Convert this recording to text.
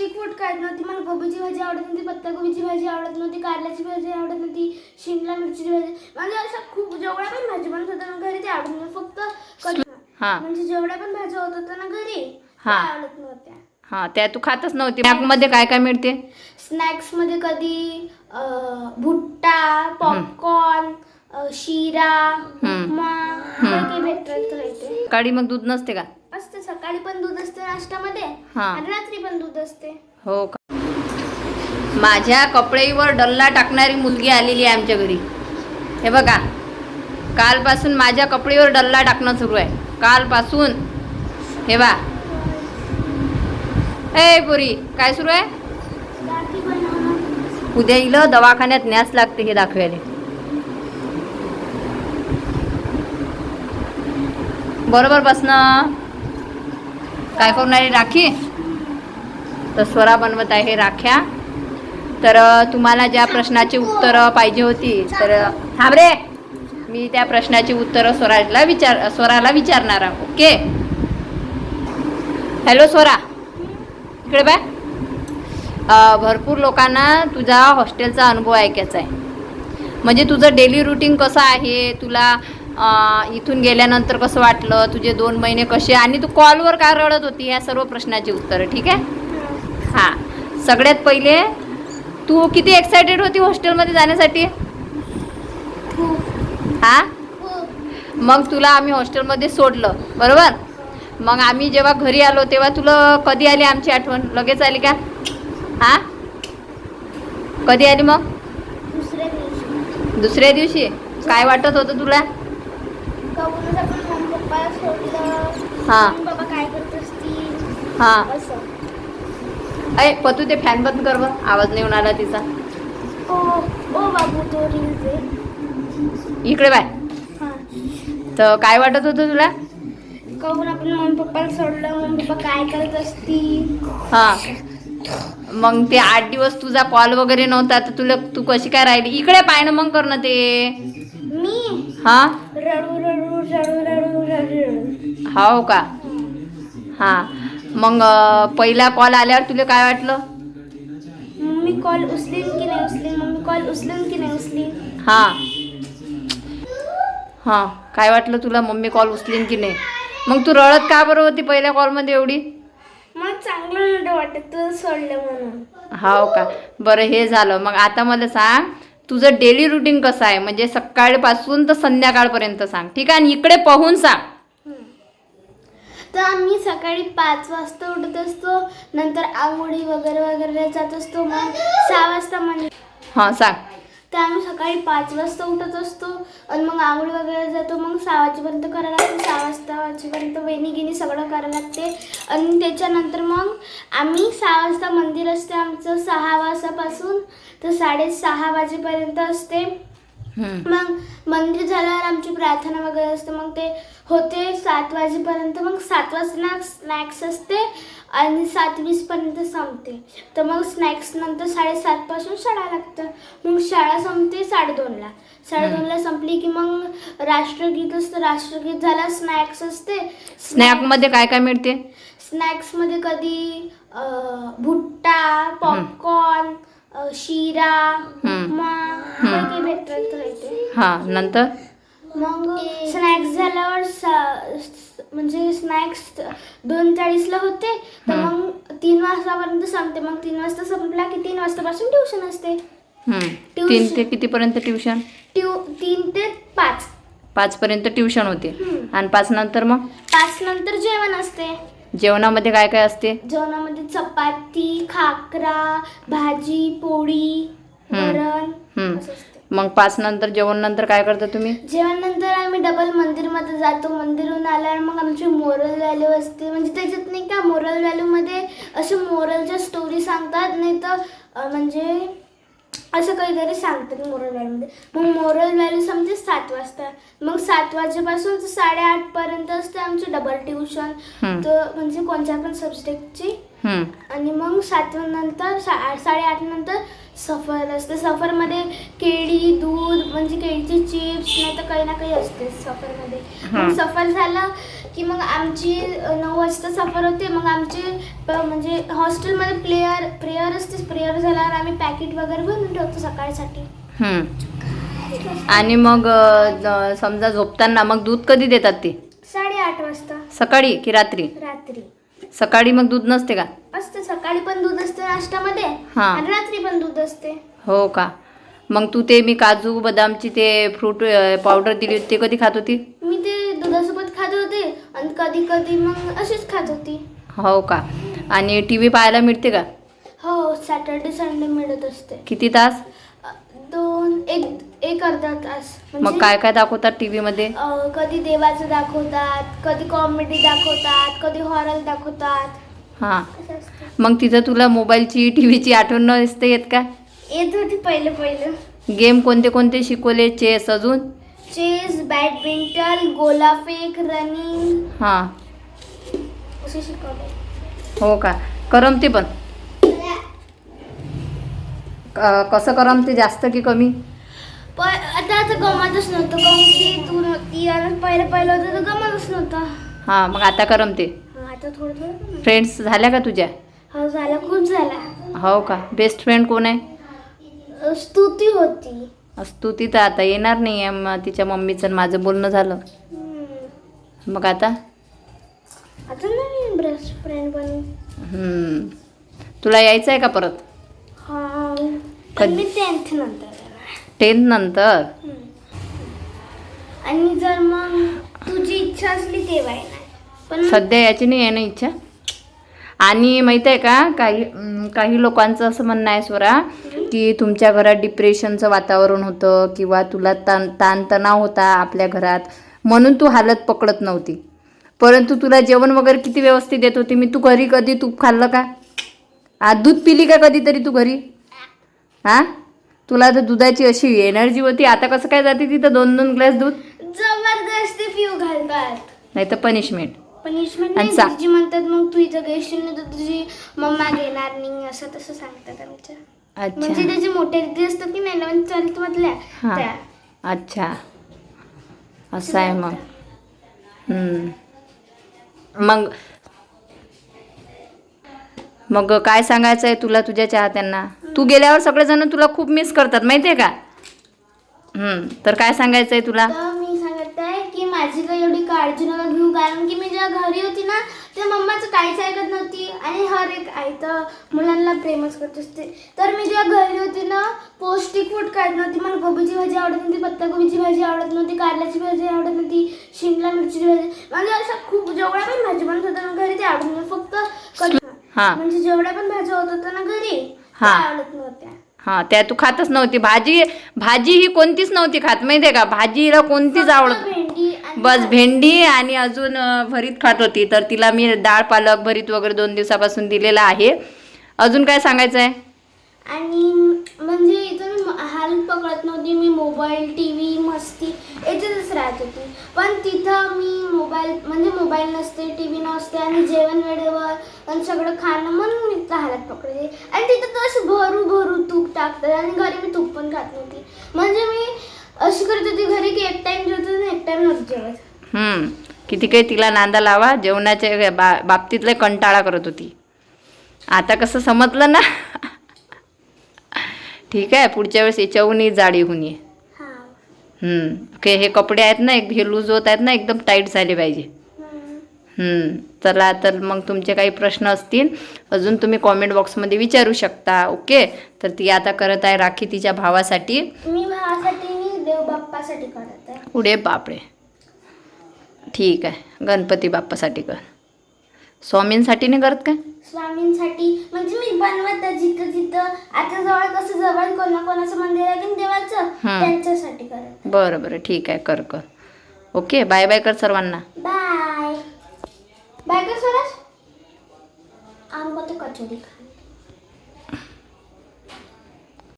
पौष्टिक फूड खात नव्हती. मला गोबीची भाजी आवडत नव्हती पत्ताकोबीची भाजी आवडत नव्हती कारल्याची भाजी आवडत नव्हती शिमला मिरचीची भाजी. मला असं खूप जेवढ्या पण भाजी बनत होत्या ना घरी ते आवडत नव्हतं फक्त हा. म्हणजे जेवढ्या पण भाज्या होत होत्या ना घरी त्या हा. आवडत नव्हत्या. हा त्या तू खातच नव्हती. मध्ये काय काय मिळते? स्नॅक्समध्ये कधी अं, भुट्टा पॉपकॉर्न शिरा हम्म. उपमा काही काही भेटत सकाळी मग दूध नसते का? असते. सकाळी पण दूध असते नाश्त्यामध्ये हा. आणि रात्री पण दूध असते. हो का? माझ्या कपडेवर डल्ला टाकणारी मुलगी आलेली आहे आमच्या घरी. हे बघा कालपासून माझ्या कपडेवर डल्ला टाकणं सुरू आहे. कालपासून. हे बा. ए पुरी काय सुरू आहे? बनवणं उद्या इलं दवाखान्यात न्यास लागते हे दाखवायला. बरोबर बसणं. काय करून आहे राखी? तर स्वरा बनवत आहे राख्या. तर तुम्हाला ज्या प्रश्नाची उत्तरं पाहिजे होती तर थांब रे. मी त्या प्रश्नाची उत्तरं स्वराजला विचार स्वराला विचारणार आहे ओके? हॅलो स्वरा. इकडे बाय भरपूर लोकांना तुझा हॉस्टेलचा अनुभव ऐकायचा आहे. म्हणजे तुझं डेली रुटीन कसं आहे? तुला इथून गेल्यानंतर कसं वाटलं? तुझे दोन महिने कसे? आणि तू कॉलवर का रडत होती? ह्या सर्व प्रश्नाची उत्तरं ठीक आहे? हां. सगळ्यात पहिले तू किती एक्सायटेड होती हॉस्टेलमध्ये जाण्यासाठी? हां? मग तुला आम्ही हॉस्टेलमध्ये सोडलं बरोबर? मग आम्ही जेव्हा घरी आलो तेव्हा तुला कधी आली आमची आठवण? लगेच आली का? हां? कधी आली मग? दुसऱ्या दिवशी? काय वाटत होतं तुला? पप्पाला सोडलं हा. मम्मी पप्पा काय करत असतील? हां. असं. अय पतू ते फॅन बंद कर बरं. आवाज नाही आला तिचा. ओ ओ बाबू तो रील्स आहे. इकडे बाय. हा. तर काय वाटत होतं तुला? आपण मम्मी पप्पाला सोडलं? मम्मी पप्पा काय करत असतील? हां. मग ते आठ दिवस तुझा कॉल वगैरे नव्हता. तर तुला तू कशी काय राहिली? इकडे पाय ना मग कर ना ते. मी? हां? रडू रडू रडू. हो का? हां. मग पहिला कॉल आल्यावर तुला काय वाटलं? मम्मी कॉल उचलीन की नाही उचलीन? मम्मी कॉल उचलीन की नाही उचलीन? हां. हां. काय वाटलं तुला? मम्मी कॉल उचलीन की नाही? मग तू रडत का बरं होती पहिल्या कॉलमध्ये एवढी? मला चांगलं नव्हतं वाटत तुझं सोडलं म्हणून. हो का? बरं हे झालं. मग आता मला सांग तुझं डेली रुटीन कसं आहे? म्हणजे सकाळपासून तर संध्याकाळपर्यंत सांग. ठीक आहे? आणि इकडे पाहून सांग. तर आम्ही सकाळी पाच वाजता उठत असतो. नंतर आंघोळी वगैरे वगैरे जात असतो. मग सहा वाजता म्हणजे हां सांग. तर आम्ही सकाळी पाच वाजता उठत असतो. आणि मग आंघोळी वगैरे जातो. मग सहा वाजेपर्यंत करायला लागते. सहा वाजता वाजेपर्यंत वेणी गिणी सगळं करायला लागते. आणि त्याच्यानंतर मग आम्ही सहा वाजता मंदिर असते आमचं. सहा वाजतापासून तर साडेसहा वाजेपर्यंत असते. मग मंदिर झाल्यावर आमची प्रार्थना वगैरे असते. मग ते होते सात वाजेपर्यंत. मग सात वाजता स्नॅक्स असते आणि सात वीसपर्यंत संपते. तर मग स्नॅक्स नंतर साडेसातपासून शाळा लागतं. मग शाळा संपते साडेदोनला. साडेदोनला संपली की मग राष्ट्रगीत असतं. राष्ट्रगीत झाला स्नॅक्स असते. स्नॅकमध्ये काय काय मिळते? स्नॅक्समध्ये कधी अं, भुट्टा पॉपकॉर्न शिरा उपमा काही भेटत राहते हां नंतर? मग स्नॅक्स झाल्यावर सा- म्हणजे स्नॅक्स दोन चाळीसला होते तर मग तीन वाजतापर्यंत संपते. मग तीन वाजता संपला की तीन वाजतापासून ट्युशन असते. हम्म. तीन ते कितीपर्यंत ट्युशन ट्यू तीन ते पाच. पाचपर्यंत ट्युशन होते. आणि पाच नंतर मग? पाच नंतर जेवण असते. जेवणामध्ये काय काय असते? जेवणामध्ये चपाती खाकरा भाजी पोळी हम्म. वरण हम्म. असं असते. मग पाच नंतर जेवण नंतर काय करता तुम्ही? जेवणानंतर आम्ही डबल मंदिरमध्ये जातो. मंदिरहून आल्यावर मग आमची मोरल व्हॅल्यू असते. म्हणजे त्याच्यात नाही का मोरल व्हॅल्यूमध्ये असे मोरलच्या स्टोरी सांगतात. नाही तर अं, म्हणजे असं काहीतरी सांगतात मोरल व्हॅल्यूमध्ये मग मोरल व्हॅल्यू समजे सात वाजता. मग सात वाजेपासून तर साडेआठपर्यंत असते आमची डबल ट्युशन. तर म्हणजे कोणत्या पण सब्जेक्टची आणि मग सातव्यानंतर सा साडेआठ नंतर सफर असते. सफरमध्ये केळी दूध म्हणजे केळीचे चिप्स नाही तर काही ना काही असते सफरमध्ये. मग सफर झालं की मग आमची नऊ वाजता सफर होते. मग आमचे म्हणजे हॉस्टेलमध्ये प्लेयर प्रेयर असते. प्रेयर झाल्यावर आम्ही पॅकेट वगैरे बनवून ठेवतो सकाळसाठी. आणि मग समजा झोपताना मग दूध कधी देतात ते? साडेआठ वाजता. सकाळी की रात्री? रात्री. सकाळी मग दूध नसते का? असते सकाळी पण दूध असते नाश्त्यामध्ये हा. आणि रात्री पण दूध असते. हो का? मग तू ते मी काजू बदामची ते फ्रूट पावडर दिली होती ते कधी खात होती? मी ते दुधासोबत खात होते आणि कधी कधी मग अशीच खात होती. हो का? आणि टी व्ही पाहायला मिळते का? हो सॅटर्डे संडे मिळत असते. किती तास? दोन एक एक अर्धा तास. मग काय काय दाखवतात टी व्हीमध्ये अ, कधी देवाचं दाखवतात कधी कॉमेडी दाखवतात कधी हॉरर दाखवतात. हां. असं असतं. मग तिथं तुला मोबाईलची टी व्हीची आठवण नसते येत का? येत होती पहिलं पहिलं. गेम कोणते कोणते शिकवले? चेस अजून? चेस बॅडमिंटन गोलाफेक रनिंग. हां. असे शिकवले. हो का? करमते पण. क- कसं करमते जास्त की कमी? पण आता आता गमतच नव्हतं काऊन की तू नव्हती आणि पहिलं पहिलं होतं तर गमतच नव्हतं. हां मग आता करमते हा, आता थोडं थोडं गमत. फ्रेंड्स झाल्या का तुझ्या? हो झाला खूप झाला हो का? बेस्ट फ्रेंड कोण आहे? स्तुती होती. स्तुती तर आता येणार नाही आहे मग तिच्या मम्मीचं आणि माझं बोलणं झालं. हम्म. मग आता? आता नवीन बेस्ट फ्रेंड हम्म. तुला यायचं आहे का परत? हा मी टेन्थ नंतर. टेन्थ. आणि जर मग तुझी इच्छा असली तेव्हा पण सध्या याची नाही आहे ना इच्छा? आणि माहीत आहे का काही काही लोकांचं असं म्हणणं आहे स्वरा की तुमच्या घरात डिप्रेशनचं वातावरण होतं किंवा तुला ताण ताणतणाव होता आपल्या घरात म्हणून तू हालत पकडत नव्हती. परंतु तुला जेवण वगैरे किती व्यवस्थित देत होती मी तू घरी कधी तूप खाल्लं का? आ दूध पिली का कधीतरी तू घरी? हां? तुला तर दुधाची अशी एनर्जी होती. आता कसं काय जाते तिथं दोन दोन ग्लास दूध? जबरदस्ती पिऊ घालतात. नाही तर पनिशमेंट पनिशमेंट आणि सा- म्हणतात मग तू इथं घेशील नाही तर तुझी मम्मा घेणार नाही असं तसं सांगतात आमच्या. म्हणजे अच्छा त्याचे मोठे दिदी असतात की नाही नवीन चालत मधल्या हा. त्या. अच्छा. असं आहे मग. हम्म. मग मग काय सांगायचं आहे तुला तुझ्या चाहत्यांना तू गेल्यावर सगळेजण तुला खूप मिस करतात माहिती आहे का तर काय सांगायचं आहे तुला मी सांगत आहे की माझी काही एवढी काळजी नका घेऊ कारण की मी जेव्हा घरी होती ना तेव्हा मम्माचं काहीच ऐकत नव्हती आणि हर एक आई तर मुलांना प्रेमच करत असते. तर मी जेव्हा घरी होती ना पौष्टिक फूड खात नव्हती. मला गोबीची भाजी आवडत नव्हती पत्ताकोबीची भाजी आवडत नव्हती कारल्याची भाजी आवडत नव्हती शिमला मिरचीची भाजी. म्हणजे अशा खूप जेवढ्या पण भाजी बनत होत्या घरी ते आवडत नव्हती. फक्त हां. म्हणजे जेवढ्या पण भाज्या होत होत्या ना घरी त्या हा. आवडत नव्हत्या. हां त्या तू खातच नव्हती. भाजी भाजी ही कोणतीच नव्हती खात माहिती आहे का? भाजीला कोणतीच फक्त आवडत भेंडी आणि बस भेंडी आणि अजून अ, भरीत खात होती. तर तिला मी डाळ पालक भरीत वगैरे दोन दिवसापासून दिलेला आहे. अजून काय सांगायचं आहे आणि म्हणजे इथं हाल पकडत नव्हती मी मोबाईल टी व्ही मस्ती याच्यातच राहत होती. पण तिथं मी मोबाईल म्हणजे मोबाईल नसते टी व्ही नसते आणि जेवण वेळेवर आणि सगळं खाणं म्हणून मी त्या हालात पकडते आणि तिथं तसं भरू भरू तूप टाकतात आणि घरी मी तूप पण खात नव्हती. म्हणजे मी अशी करत होती घरी की एक टाईम जेवत होती एक टाईम नव्हती जेवत. किती काही तिला नांदा लावा जेवणाच्या बा बाबतीतले कंटाळा करत होती. आता कसं समजलं ना? ठीक आहे? पुढच्या वेळेस याच्याहूनही जाडी होऊन ये. हां. ओके हे कपडे आहेत ना एक हे लूज होत आहेत ना एकदम टाईट झाले पाहिजे. चला तर मग तुमचे काही प्रश्न असतील अजून तुम्ही कॉमेंट बॉक्समध्ये विचारू शकता ओके? तर ती आता करत आहे राखी तिच्या भावासाठी. मी भावासाठी मी देव बाप्पासाठी करत आहे. पुढे बापरे. ठीक आहे. गणपती बाप्पासाठी कर. स्वामींसाठी नाही करत काय? स्वामींसाठी म्हणजे मी जिथं आता जवळ कसं जवळ कोणा कोणाचं मंदिर आहे की देवाचं. त्यांच्यासाठी करत. बरं बरं. ठीक आहे. कर कर. ओके. बाय बाय कर सर्वांना. बाय. बाय कर स्वराज. आमको तो कचोरी खा